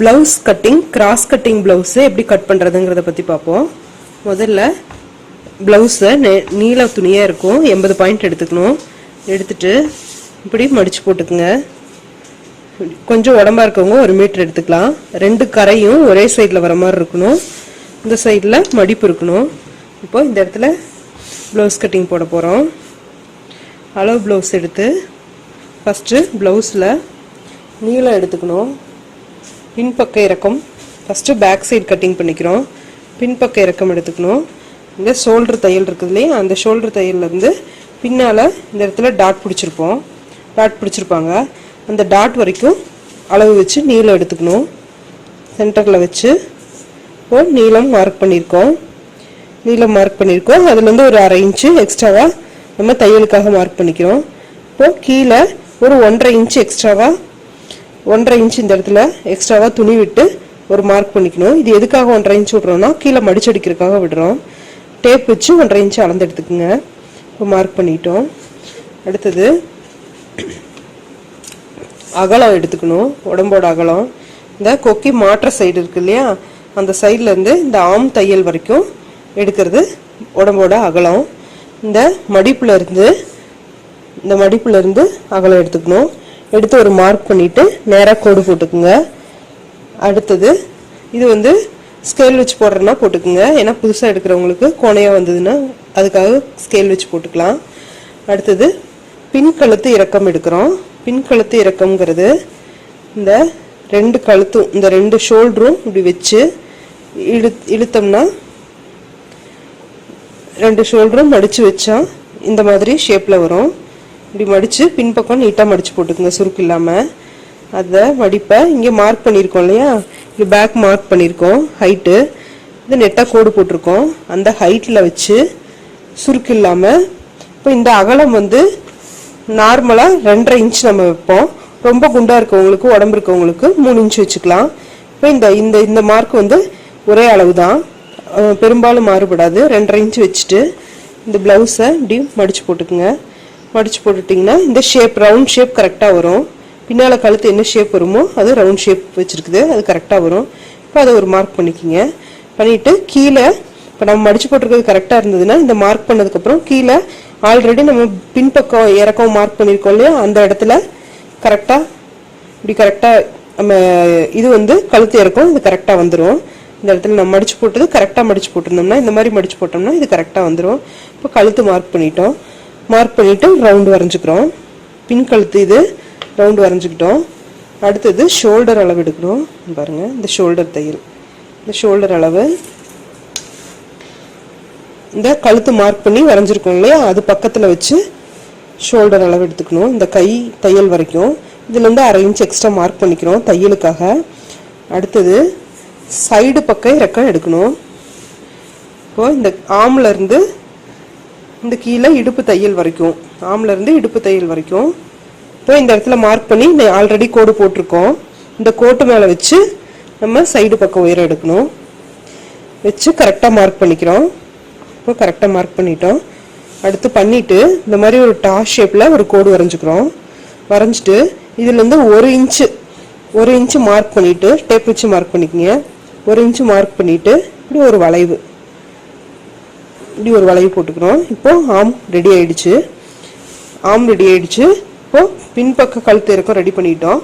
Blouse cutting cross cutting blouse எப்படி cut பண்ணுறதுங்கிறத பற்றி பார்ப்போம். முதல்ல ப்ளவுஸை நெ நீல துணியாக இருக்கும். எண்பது பாயிண்ட் எடுத்துக்கணும். எடுத்துட்டு இப்படி மடித்து போட்டுக்குங்க. கொஞ்சம் உடம்பா இருக்கவங்க ஒரு மீட்டர் எடுத்துக்கலாம். ரெண்டு கரையும் ஒரே சைடில் வர மாதிரி இருக்கணும். இந்த சைடில் மடிப்பு இருக்கணும். இப்போ இந்த இடத்துல ப்ளவுஸ் கட்டிங் போட போகிறோம் அளவு ப்ளவுஸ் எடுத்து ஃபஸ்ட்டு ப்ளவுஸில் நீளம் எடுத்துக்கணும். பின்பக்க இறக்கம். ஃபஸ்ட்டு பேக் சைடு கட்டிங் பண்ணிக்கிறோம். பின்பக்க இறக்கம் எடுத்துக்கணும். இந்த ஷோல்டர் தையல் இருக்குது இல்லையா? அந்த ஷோல்டர் தையல்லேருந்து பின்னால் இந்த இடத்துல டாட் பிடிச்சிருப்போம். டாட் பிடிச்சிருப்பாங்க. அந்த டாட் வரைக்கும் அளவு வச்சு நீளம் எடுத்துக்கணும். சென்டரில் வச்சு இப்போ நீளம் மார்க் பண்ணியிருக்கோம். நீளம் மார்க் பண்ணியிருக்கோம். அதுலேருந்து ஒரு அரை இன்ச்சு எக்ஸ்ட்ராவாக நம்ம தையலுக்காக மார்க் பண்ணிக்கிறோம். இப்போது கீழே ஒரு ஒன்றரை இன்ச்சு எக்ஸ்ட்ராவாக ஒன்றரை இன்ச் இந்த இடத்துல எக்ஸ்ட்ராவாக துணி விட்டு ஒரு மார்க் பண்ணிக்கணும். இது எதுக்காக ஒன்றரை இன்ச் விட்றோம்னா கீழே மடிச்சடிக்கிறதுக்காக விடுறோம். டேப் வச்சு ஒன்றரை இன்ச் அளந்து எடுத்துக்கோங்க. இப்போ மார்க் பண்ணிட்டோம். அடுத்தது அகலம் எடுத்துக்கணும். உடம்போட அகலம். இந்த கொக்கி மாற்ற சைடு இருக்கு இல்லையா? அந்த சைட்லேருந்து இந்த ஆம் தையல் வரைக்கும் எடுக்கிறது உடம்போட அகலம். இந்த மடிப்புலேருந்து இந்த மடிப்புலேருந்து அகலம் எடுத்துக்கணும். எடுத்து ஒரு மார்க் பண்ணிட்டு நேராக கோடு போட்டுக்குங்க. அடுத்தது இது வந்து ஸ்கேல் வச்சு போடுறதுனா போட்டுக்குங்க. ஏன்னா புதுசாக எடுக்கிறவங்களுக்கு கோணையாக வந்ததுன்னா அதுக்காக ஸ்கேல் வச்சு போட்டுக்கலாம். அடுத்தது பின் கழுத்து இறக்கம் எடுக்கிறோம். பின் கழுத்து இறக்கம்ங்கிறது இந்த ரெண்டு கழுத்தும் இந்த ரெண்டு ஷோல்டரும் இப்படி வச்சு இழு இழுத்தோம்னா ரெண்டு ஷோல்டரும் மடித்து வச்சா இந்த மாதிரி ஷேப்பில் வரும். இப்படி மடித்து பின்பக்கம் நீட்டாக மடித்து போட்டுக்குங்க சுருக்கு இல்லாமல் அதை மடிப்பை இங்கே மார்க் பண்ணியிருக்கோம் இல்லையா? இங்கே பேக் மார்க் பண்ணியிருக்கோம் ஹைட்டு இது நெட்டாக கோடு போட்டிருக்கோம். அந்த ஹைட்டில் வச்சு சுருக்கு இல்லாமல் இப்போ இந்த அகலம் வந்து நார்மலாக ரெண்டரை இன்ச் நம்ம வைப்போம். ரொம்ப குண்டாக இருக்கவங்களுக்கு உடம்பு இருக்கவங்களுக்கு மூணு இன்ச் வச்சுக்கலாம். இப்போ இந்த இந்த இந்த மார்க் வந்து ஒரே அளவு தான் பெரும்பாலும் மாறுபடாது. ரெண்டரை இன்ச் வச்சுட்டு இந்த ப்ளவுஸை இப்படி மடித்து போட்டுக்குங்க. மடித்து போட்டுட்டிங்கன்னா இந்த ஷேப் ரவுண்ட் ஷேப் கரெக்டாக வரும். பின்னால் கழுத்து என்ன ஷேப் வருமோ அது ரவுண்ட் ஷேப் வச்சுருக்குது. அது கரெக்டாக வரும். இப்போ அதை ஒரு மார்க் பண்ணிக்கிங்க. பண்ணிவிட்டு கீழே இப்போ நம்ம மடிச்சு போட்டிருக்கிறது கரெக்டாக இருந்ததுன்னா இந்த மார்க் பண்ணதுக்கப்புறம் கீழே ஆல்ரெடி நம்ம பின்பக்கம் இறக்கம் மார்க் பண்ணியிருக்கோம் இல்லையா? அந்த இடத்துல கரெக்டாக இப்படி கரெக்டாக நம்ம இது வந்து கழுத்து இறக்கம் இது கரெக்டாக வந்துடும் இந்த இடத்துல நம்ம மடிச்சு போட்டது கரெக்டாக மடிச்சு போட்டிருந்தோம்னா இந்த மாதிரி மடிச்சு போட்டோம்னா இது கரெக்டாக வந்துடும் இப்போ கழுத்து மார்க் பண்ணிட்டோம். மார்க் பண்ணிவிட்டு ரவுண்டு வரைஞ்சிக்கிறோம். பின் கழுத்து இது ரவுண்டு வரைஞ்சிக்கிட்டோம். அடுத்தது ஷோல்டர் அளவு எடுக்கணும். பாருங்கள் இந்த ஷோல்டர் தையல். இந்த ஷோல்டர் அளவு. இந்த கழுத்து மார்க் பண்ணி வரைஞ்சிருக்கோம் இல்லையா? அது பக்கத்தில் வச்சு ஷோல்டர் அளவு எடுத்துக்கணும். இந்த கை தையல் வரைக்கும். இதுலேருந்து அரை இன்ச் எக்ஸ்ட்ரா மார்க் பண்ணிக்கிறோம் தையலுக்காக. அடுத்தது சைடு பக்கம் இறக்கம் எடுக்கணும். இப்போது இந்த ஆம்லேருந்து இந்த கீழே இடுப்பு தையல் வரைக்கும் ஆம்லேருந்து இடுப்பு தையல் வரைக்கும். இப்போ இந்த இடத்துல மார்க் பண்ணி ஆல்ரெடி கோடு போட்டிருக்கோம். இந்த கோட்டு மேலே வச்சு நம்ம சைடு பக்கம் உயரம் எடுக்கணும். வச்சு கரெக்டாக மார்க் பண்ணிக்கிறோம். இப்போ கரெக்டாக மார்க் பண்ணிட்டோம். அடுத்து பண்ணிவிட்டு இந்த மாதிரி ஒரு டாஸ் ஷேப்பில் ஒரு கோடு வரைஞ்சிக்கிறோம். வரைஞ்சிட்டு இதுலேருந்து ஒரு இன்ச்சு ஒரு இன்ச்சு மார்க் பண்ணிவிட்டு டேப் வச்சு மார்க் பண்ணிக்கங்க. ஒரு இன்ச்சு மார்க் பண்ணிவிட்டு இப்படி ஒரு வளைவு. இப்படி ஒரு வளைவு போட்டுக்கிறோம் இப்போ ஆம் ரெடி ஆயிடுச்சு. ஆம் ரெடி ஆயிடுச்சு. இப்போ பின்பக்க கழுத்து இறக்கம் ரெடி பண்ணிட்டோம்.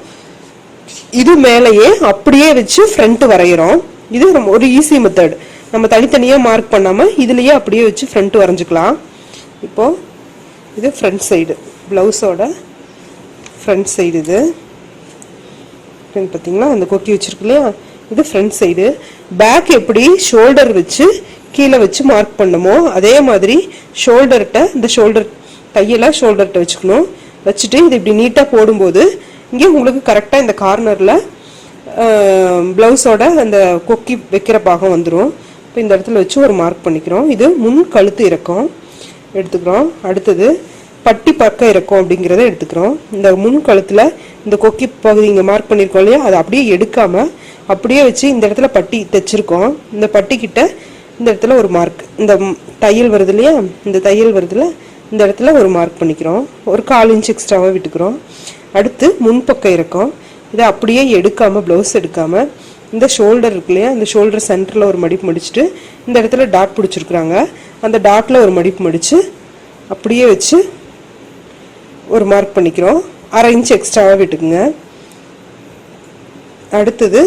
இது மேலேயே அப்படியே வச்சு ஃப்ரண்ட் வரைகிறோம் இது நம்ம ஒரு ஈஸி மெத்தட் நம்ம தனித்தனியாக மார்க் பண்ணாமல் இதுலேயே அப்படியே வச்சு ஃப்ரண்ட் வரைஞ்சிக்கலாம். இப்போ இது ஃப்ரண்ட் சைடு ப்ளவுஸோட ஃப்ரண்ட் சைடு இது. ஃப்ரண்ட் பார்த்தீங்களா? அந்த கொக்கி வச்சிருக்கு இல்லையா? இது ஃப்ரண்ட் சைடு பேக் எப்படி ஷோல்டர் வச்சு கீழே வச்சு மார்க் பண்ணமோ அதே மாதிரி ஷோல்டர்கிட்ட இந்த ஷோல்டர் தையலை ஷோல்டர்கிட்ட வச்சுக்கணும். வச்சுட்டு இது இப்படி நீட்டாக போடும்போது இங்கே உங்களுக்கு கரெக்டாக இந்த கார்னரில் ப்ளவுஸோட அந்த கொக்கி வைக்கிற பாகம் வந்துடும் இப்போ இந்த இடத்துல வச்சு ஒரு மார்க் பண்ணிக்கிறோம். இது முன் கழுத்து இறக்கம். எடுத்துக்கிறோம். அடுத்தது பட்டி பக்கம் இறக்கம் அப்படிங்கிறத எடுத்துக்கிறோம். இந்த முன் கழுத்தில் இந்த கொக்கி பகுதி இங்கே மார்க் பண்ணியிருக்கோம் இல்லையா? அதை அப்படியே எடுக்காமல் அப்படியே வச்சு இந்த இடத்துல பட்டி தைச்சிருக்கோம். இந்த பட்டி கிட்ட இந்த இடத்துல ஒரு மார்க் இந்த தையல் வருது இல்லையா? இந்த தையல் வருதுல இந்த இடத்துல ஒரு மார்க் பண்ணிக்கிறோம். ஒரு கால் இன்ச் எக்ஸ்ட்ராவாக விட்டுக்கிறோம். அடுத்து முன்பக்கம் இருக்கும் இதை அப்படியே எடுக்காமல் ப்ளவுஸ் எடுக்காமல் இந்த ஷோல்டர் இருக்கு இல்லையா? இந்த ஷோல்டர் சென்டரில் ஒரு மடிப்பு முடிச்சுட்டு இந்த இடத்துல டாட் பிடிச்சிருக்குறாங்க. அந்த டாட்டில் ஒரு மடிப்பு முடிச்சு அப்படியே வச்சு ஒரு மார்க் பண்ணிக்கிறோம். அரை இன்ச் எக்ஸ்ட்ராவாக விட்டுக்குங்க. அடுத்தது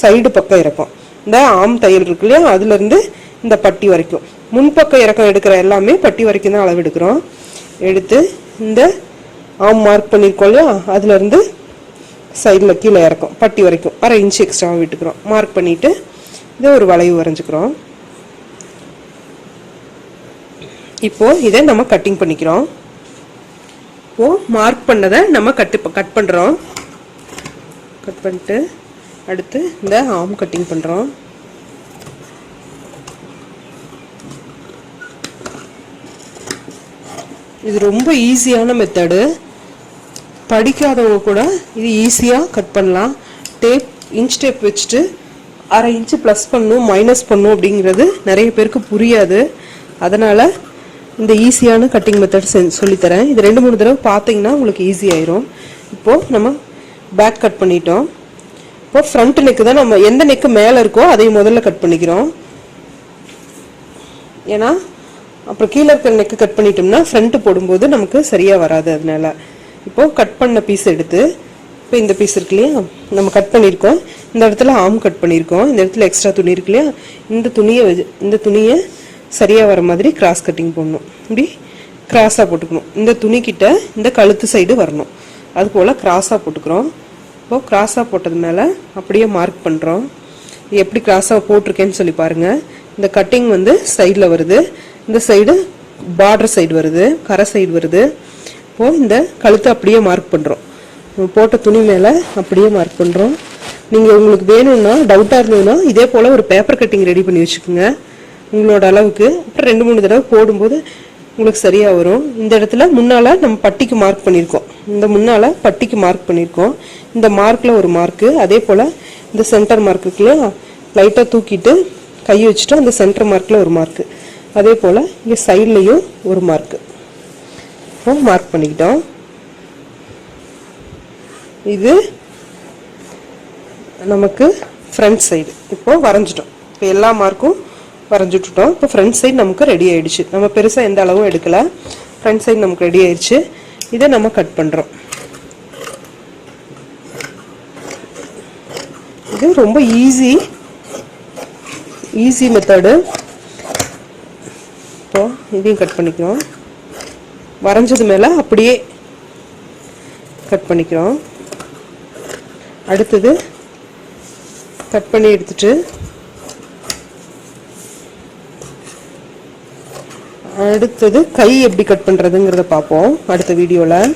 சைடு பக்கம் இறக்கம். இந்த ஆம் தையல் இருக்கு இல்லையா? அதுலேருந்து இந்த பட்டி வரைக்கும். முன்பக்கம் இறக்கம் எடுக்கிற எல்லாமே பட்டி வரைக்கும் தான் அளவு எடுக்கிறோம். எடுத்து இந்த ஆம் மார்க் பண்ணியிருக்கோம் இல்லையா? அதுலேருந்து சைடில் கீழே இறக்கும். பட்டி வரைக்கும். அரை இன்ச் எக்ஸ்ட்ராவாக விட்டுக்கிறோம். மார்க் பண்ணிவிட்டு இதை ஒரு வளைவு வரைஞ்சிக்கிறோம். இப்போது இதை நம்ம கட்டிங் பண்ணிக்கிறோம். இப்போது மார்க் பண்ணதை நம்ம கட்டு கட் பண்ணுறோம் கட் பண்ணிட்டு அடுத்து இந்த ஆம் கட்டிங் பண்ணுறோம் இது ரொம்ப ஈஸியான மெத்தடு படிக்காதவங்க கூட இது ஈஸியாக கட் பண்ணலாம். டேப் இன்ச் டேப் வச்சுட்டு அரை இன்ச்சு ப்ளஸ் பண்ணும் மைனஸ் பண்ணும் அப்படிங்கிறது நிறைய பேருக்கு புரியாது. அதனால் இந்த ஈஸியான கட்டிங் மெத்தட் செ சொல்லித்தரேன். இது ரெண்டு மூணு தடவை பார்த்தீங்கன்னா உங்களுக்கு ஈஸி ஆயிரும். இப்போது நம்ம பேக் கட் பண்ணிட்டோம். இப்போ ஃப்ரண்ட் நெக்கு தான் நம்ம எந்த நெக்கு மேலே இருக்கோ அதை முதல்ல கட் பண்ணிக்கிறோம். ஏன்னா அப்புறம் கீழே இருக்கிற நெக்கு கட் பண்ணிட்டோம்னா ஃப்ரண்ட்டு போடும்போது நமக்கு சரியாக வராது அதனால. இப்போ கட் பண்ண பீஸ் எடுத்து இப்போ இந்த பீஸ் இருக்கு இல்லையா? நம்ம கட் பண்ணியிருக்கோம். இந்த இடத்துல ஆம் கட் பண்ணியிருக்கோம். இந்த இடத்துல எக்ஸ்ட்ரா துணி இருக்கு இல்லையா? இந்த துணியை வச்சு- இந்த துணியை சரியாக வர மாதிரி கிராஸ் கட்டிங் போடணும். இப்படி கிராஸாக போட்டுக்கணும். இந்த துணிக்கிட்ட இந்த கழுத்து சைடு வரணும். அது போல் கிராஸாக போட்டுக்கிறோம். இப்போ கிராஸாக போட்டது மேலே அப்படியே மார்க் பண்ணுறோம் இது எப்படி கிராஸாக போட்டிருக்கேன்னு சொல்லி பாருங்கள் இந்த கட்டிங் வந்து சைடில் வருது. இந்த சைடு பார்டர் சைடு வருது. கரை சைடு வருது. இப்போது இந்த கழுத்தை அப்படியே மார்க் பண்ணுறோம் போட்ட துணி மேலே அப்படியே மார்க் பண்ணுறோம் நீங்கள் உங்களுக்கு வேணும்னா டவுட்டாக இருந்ததுன்னா இதே போல் ஒரு பேப்பர் கட்டிங் ரெடி பண்ணி வச்சுக்கோங்க. உங்களோட அளவுக்கு அப்புறம் ரெண்டு மூணு தடவை போடும்போது உங்களுக்கு சரியாக வரும். இந்த இடத்துல முன்னால் நம்ம பட்டிக்கு மார்க் பண்ணியிருக்கோம் இந்த முன்னால் பட்டிக்கு மார்க் பண்ணியிருக்கோம் இந்த மார்க்கில் ஒரு மார்க்கு அதே போல் இந்த சென்டர் மார்க்குக்குள்ளே லைட்டாக தூக்கிட்டு கை வச்சுட்டு அந்த சென்டர் மார்க்கில் ஒரு மார்க்கு அதே போல் இங்கே சைட்லேயும் ஒரு மார்க்கு இப்போ மார்க் பண்ணிக்கிட்டோம். இது நமக்கு ஃப்ரண்ட் சைடு இப்போ வரைஞ்சிட்டோம். இப்போ எல்லா மார்க்கும் வரைஞ்சிட்டுட்டோம். இப்போ ஃப்ரண்ட் சைடு நமக்கு ரெடி ஆயிடுச்சு. நம்ம பெருசாக எந்த அளவும் எடுக்கல. ஃப்ரண்ட் சைடு நமக்கு ரெடி ஆயிடுச்சு. இதை நம்ம கட் பண்ணுறோம் இது ரொம்ப ஈஸி ஈஸி மெத்தடு இப்போ இதையும் கட் பண்ணிக்கிறோம் வரைஞ்சது மேலே அப்படியே கட் பண்ணிக்கிறோம் அடுத்தது கட் பண்ணி எடுத்துட்டு அடுத்தது கை எப்படி கட் பண்ணுறதுங்கிறத பார்ப்போம். அடுத்த வீடியோவில்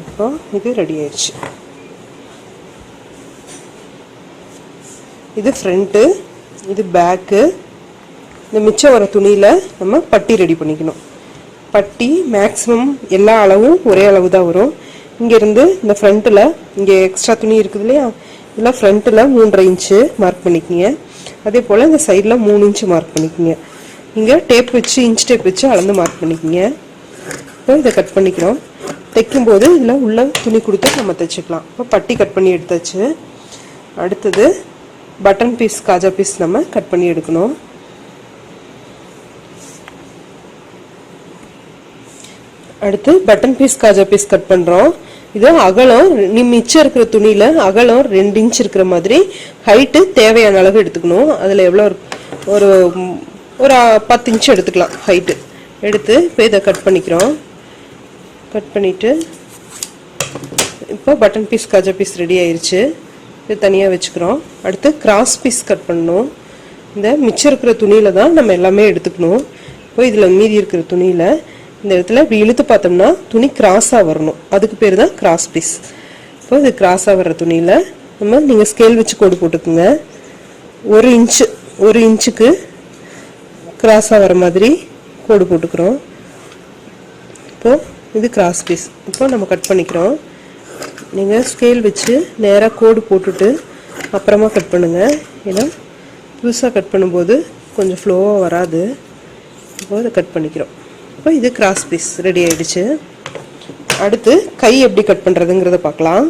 இப்போ இது ரெடி ஆயிடுச்சு. இது ஃப்ரண்ட்டு இது பேக்கு இந்த மிச்சம் வர துணியில் நம்ம பட்டி ரெடி பண்ணிக்கணும். பட்டி மேக்ஸிமம் எல்லா அளவும் ஒரே அளவு தான் வரும். இங்கேருந்து இந்த ஃப்ரண்ட்டில் இங்கே எக்ஸ்ட்ரா துணி இருக்குது இல்லையா? இதெல்லாம் ஃப்ரண்ட்டில் மூன்றரை இன்ச்சு மார்க் பண்ணிக்கிங்க. அதே போல் இந்த சைடில் மூணு இன்ச்சு மார்க் பண்ணிக்கிங்க. இங்கே டேப் வச்சு இன்ச் டேப் வச்சு அளந்து மார்க் பண்ணிக்கிங்க. இப்போ இதை கட் பண்ணிக்கிறோம். தைக்கும்போது இதில் உள்ள துணி கொடுத்து நம்ம தைச்சிக்கலாம். இப்போ பட்டி கட் பண்ணி எடுத்தாச்சு. அடுத்தது பட்டன் பீஸ் காஜா பீஸ் நம்ம கட் பண்ணி எடுக்கணும். அடுத்து பட்டன் பீஸ் காஜா பீஸ் கட் பண்ணுறோம் இது அகலம் நீ மிச்சம் இருக்கிற துணியில் அகலம் ரெண்டு இன்ச் இருக்கிற மாதிரி ஹைட்டு தேவையான அளவு எடுத்துக்கணும். அதில் எவ்வளோ ஒரு ஒரு பத்து இன்ச்சு எடுத்துக்கலாம் ஹைட்டு எடுத்து இப்போ இதை கட் பண்ணிக்கிறோம். கட் பண்ணிவிட்டு இப்போ பட்டன் பீஸ் காஜா பீஸ் ரெடி ஆயிடுச்சு இது தனியாக வச்சுக்கிறோம். அடுத்து கிராஸ் பீஸ் கட் பண்ணணும். இந்த மிச்சம் இருக்கிற துணியில் தான் நம்ம எல்லாமே எடுத்துக்கணும். இப்போ இதில் மீதி இருக்கிற துணியில் இந்த இடத்துல இப்படி இழுத்து பார்த்தோம்னா துணி கிராஸாக வரணும். அதுக்கு பேர் தான் கிராஸ் பீஸ் இப்போ இது கிராஸாக வர்ற துணியில் நம்ம நீங்கள் ஸ்கேல் வச்சு கோடு போட்டுக்குங்க. ஒரு இன்ச்சு ஒரு இன்ச்சுக்கு கிராஸாக வர மாதிரி கோடு போட்டுக்கிறோம். இப்போது இது கிராஸ் பீஸ் இப்போ நம்ம கட் பண்ணிக்கிறோம். நீங்கள் ஸ்கேல் வச்சு நேராக கோடு போட்டுட்டு அப்புறமா கட் பண்ணுங்கள் ஏன்னா புதுசாக கட் பண்ணும்போது கொஞ்சம் ஃப்ளோவாக வராது. இப்போ இதை கட் பண்ணிக்கிறோம். இப்போ இது கிராஸ் பீஸ் ரெடி ஆகிடுச்சு அடுத்து கை எப்படி கட் பண்ணுறதுங்கிறத பார்க்கலாம்.